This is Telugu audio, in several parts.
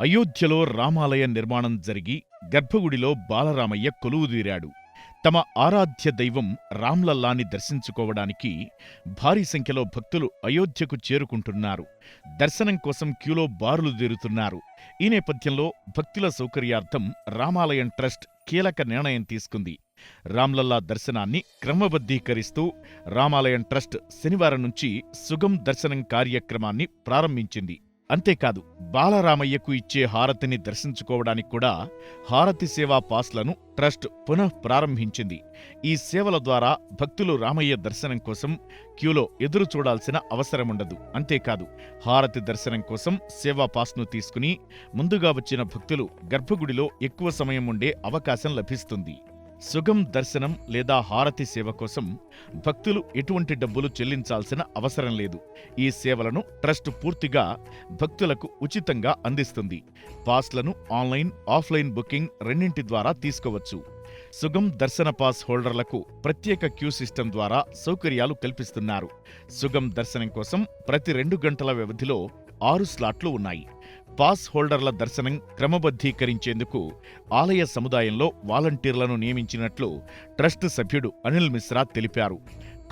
అయోధ్యలో రామాలయ నిర్మాణం జరిగి గర్భగుడిలో బాలరామయ్య కొలువుదీరాడు తమ ఆరాధ్య దైవం రామ్లల్లాని దర్శించుకోవడానికి భారీ సంఖ్యలో భక్తులు అయోధ్యకు చేరుకుంటున్నారు. దర్శనం కోసం క్యూలో బారులు తీరుతున్నారు. ఈ నేపథ్యంలో భక్తుల సౌకర్యార్థం రామాలయం ట్రస్ట్ కీలక నిర్ణయం తీసుకుంది. రామ్లల్లా దర్శనాన్ని క్రమబద్ధీకరిస్తూ రామాలయం ట్రస్ట్ శనివారం నుంచి సుగం దర్శనం కార్యక్రమాన్ని ప్రారంభించింది. అంతేకాదు బాలరామయ్యకు ఇచ్చే హారతిని దర్శించుకోవడానికి కూడా హారతి సేవా పాస్లను ట్రస్ట్ పునః ప్రారంభించింది. ఈ సేవల ద్వారా భక్తులు రామయ్య దర్శనం కోసం క్యూలో ఎదురు చూడాల్సిన అవసరముండదు అంతేకాదు హారతి దర్శనం కోసం సేవా పాస్ను తీసుకుని ముందుగా వచ్చిన భక్తులు గర్భగుడిలో ఎక్కువ సమయం ఉండే అవకాశం లభిస్తుంది. సుగం దర్శనం లేదా హారతి సేవ కోసం భక్తులు ఎటువంటి డబ్బులు చెల్లించాల్సిన అవసరం లేదు. ఈ సేవలను ట్రస్ట్ పూర్తిగా భక్తులకు ఉచితంగా అందిస్తుంది. పాస్లను ఆన్లైన్ ఆఫ్లైన్ బుకింగ్ రెండింటి ద్వారా తీసుకోవచ్చు. సుగం దర్శన పాస్ హోల్డర్లకు ప్రత్యేక క్యూ సిస్టమ్ ద్వారా సౌకర్యాలు కల్పిస్తున్నారు. సుగం దర్శనం కోసం ప్రతి రెండు గంటల వ్యవధిలో ఆరు స్లాట్లు ఉన్నాయి. పాస్ హోల్డర్ల దర్శనం క్రమబద్ధీకరించేందుకు ఆలయ సముదాయంలో వాలంటీర్లను నియమించినట్లు ట్రస్ట్ సభ్యుడు అనిల్ మిశ్రా తెలిపారు.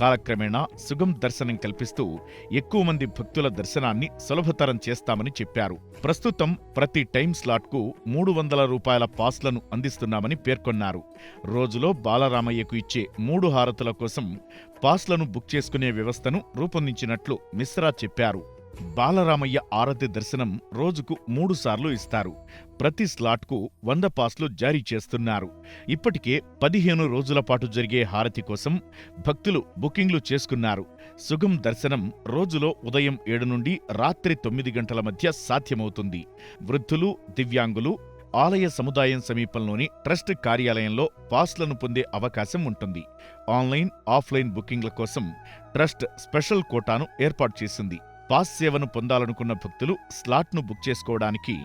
కాలక్రమేణా సుగం దర్శనం కల్పిస్తూ ఎక్కువ మంది భక్తుల దర్శనాన్ని సులభతరం చేస్తామని చెప్పారు. ప్రస్తుతం ప్రతి టైం స్లాట్కు మూడు వందల రూపాయల పాస్లను అందిస్తున్నామని పేర్కొన్నారు. రోజులో బాలరామయ్యకు ఇచ్చే మూడు హారతుల కోసం పాస్లను బుక్ చేసుకునే వ్యవస్థను రూపొందించినట్లు మిశ్రా చెప్పారు. బాలరామయ్య ఆరతి దర్శనం రోజుకు మూడుసార్లు ఇస్తారు. ప్రతి స్లాట్కు వంద పాస్లు జారీ చేస్తున్నారు. ఇప్పటికే పదిహేను రోజుల పాటు జరిగే హారతి కోసం భక్తులు బుకింగ్లు చేసుకున్నారు. సుగం దర్శనం రోజులో ఉదయం ఏడు నుండి రాత్రి తొమ్మిది గంటల మధ్య సాధ్యమవుతుంది. వృద్ధులు దివ్యాంగులు ఆలయ సముదాయం సమీపంలోని ట్రస్ట్ కార్యాలయంలో పాస్లను పొందే అవకాశం ఉంటుంది. ఆన్లైన్ ఆఫ్లైన్ బుకింగ్ల కోసం ట్రస్ట్ స్పెషల్ కోటాను ఏర్పాటు చేసింది. పాస్ సేవను పొందాలనుకున్న భక్తులు స్లాట్ను బుక్ చేసుకోవడానికి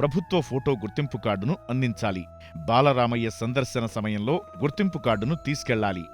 ప్రభుత్వ ఫోటో గుర్తింపు కార్డును అందించాలి. బాలరామయ్య సందర్శన సమయంలో గుర్తింపు కార్డును తీసుకెళ్ళాలి.